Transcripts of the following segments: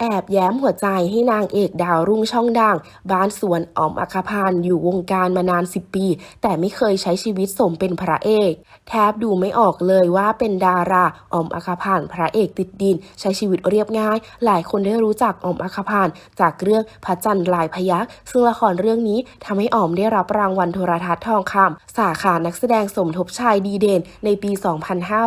แอบแย้มหัวใจให้นางเอกดาวรุ่งช่องดัง บ้านสวนออมอัคคพานอยู่วงการมานาน 10 ปี แต่ไม่เคยใช้ชีวิตสมเป็นพระเอก แทบดูไม่ออกเลยว่าเป็นดาราออมอัคคพานพระเอกติดดิน ใช้ชีวิตเรียบง่าย หลายคนได้รู้จักออมอัคคพานจากเรื่องพระจันทร์ลายพยักซึ่งละครเรื่องนี้ทำให้ออมได้รับรางวัลโทรทัศน์ทองคำสาขานักแสดงสมทบชายดีเด่นในปี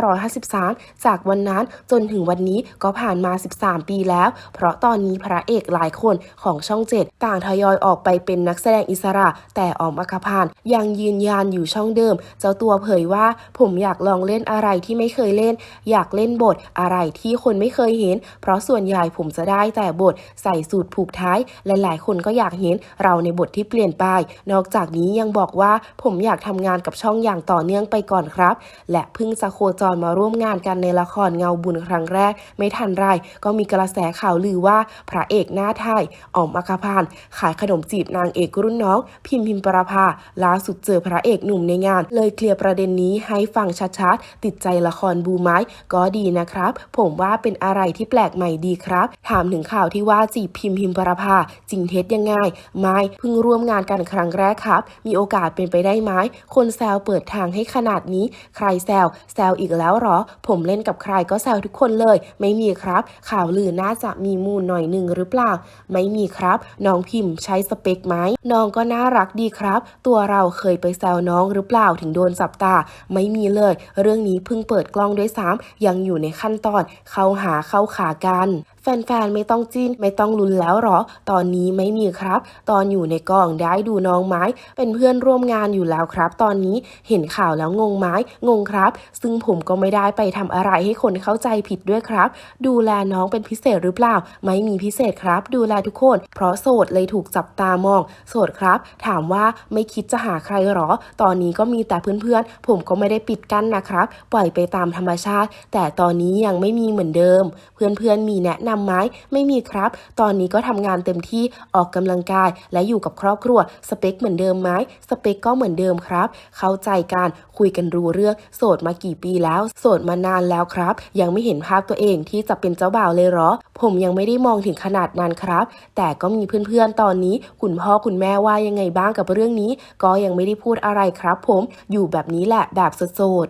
2553 จากวันนั้นจนถึงวันนี้ก็ผ่านมา 13 ปีแล้วเพราะตอนนี้พระเอกหลายคนของช่องเจ็ดต่างทยอยออกไปเป็นนักแสดงอิสระ แต่ออมอัคคพานยังยืนยันอยู่ช่องเดิม เจ้าตัวเผยว่าผมอยากลองเล่นอะไรที่ไม่เคยเล่น อยากเล่นบทอะไรที่คนไม่เคยเห็น เพราะส่วนใหญ่ผมจะได้แต่บทใส่สูตรผูกท้ายและหลายคนก็อยากเห็นเราในบทที่เปลี่ยนไป นอกจากนี้ยังบอกว่าผมอยากทำงานกับช่องอย่างต่อเนื่องไปก่อนครับ และเพิ่งจะโคจรมาร่วมงานกันในละครเงาบุญครั้งแรก ไม่ทันไรก็มีกระแสข่าวลือว่าพระเอกหน้าไทยอ๋อมอัคคพานขายขนมจีบนางเอกรุ่นน้อง พิมพิมประภาล่าสุดเจอพระเอกหนุ่มในงาน เลยเคลียร์ประเด็นนี้ให้ฟังชัดๆ ติดใจละครบูไม้ก็ดีนะครับ ผมว่าเป็นอะไรที่แปลกใหม่ดีครับ ถามถึงข่าวที่ว่าจีบพิมพิมประภาจริงเท็จยังไงไม่เพิ่งร่วมงานกันครั้งแรกครับ มีโอกาสเป็นไปได้ไหมคนแซวเปิดทางให้ขนาดนี้ ใครแซวแซวอีกแล้วหรอ ผมเล่นกับใครก็แซวทุกคนเลย ไม่มีครับ ข่าวลือน่าจะมีมูลหน่อยหนึ่งหรือเปล่า ไม่มีครับ น้องพิมพ์ใช้สเปคไหมน้องก็น่ารักดีครับ ตัวเราเคยไปแซวน้องหรือเปล่าถึงโดนจับตา ไม่มีเลย เรื่องนี้เพิ่งเปิดกล้องด้วยซ้ำยังอยู่ในขั้นตอนเข้าหาเข้าขากันแฟนๆ ไม่ต้องจิ้นไม่ต้องลุ้นแล้วหรอ ตอนนี้ไม่มีครับ ตอนอยู่ในกองได้ดูน้องไม้ เป็นเพื่อนร่วมงานอยู่แล้วครับ ตอนนี้เห็นข่าวแล้วงงไหมงงครับ ซึ่งผมก็ไม่ได้ไปทำอะไรให้คนเข้าใจผิดด้วยครับ ดูแลน้องเป็นพิเศษหรือเปล่า ไม่มีพิเศษครับ ดูแลทุกคน เพราะโสดเลยถูกจับตามอง โสดครับ ถามว่าไม่คิดจะหาใครหรอ ตอนนี้ก็มีแต่เพื่อนๆ ผมก็ไม่ได้ปิดกั้นนะครับ ปล่อยไปตามธรรมชาติ แต่ตอนนี้ยังไม่มีเหมือนเดิม เพื่อนๆมีแนะนนำไหมไม่มีครับ ตอนนี้ก็ทำงานเต็มที่ออกกำลังกาย และอยู่กับครอบครัว สเปคเหมือนเดิมไหมสเปคก็เหมือนเดิมครับ เข้าใจการคุยกันรู้เรื่อง โสดมากี่ปีแล้ว โสดมานานแล้วครับ ยังไม่เห็นภาพตัวเองที่จะเป็นเจ้าบ่าวเลยหรอ ผมยังไม่ได้มองถึงขนาดนั้นครับ แต่ก็มีเพื่อนๆตอนนี้ คุณพ่อคุณแม่ว่ายังไงบ้างกับเรื่องนี้ ก็ยังไม่ได้พูดอะไรครับ ผมอยู่แบบนี้แหละแบบโสด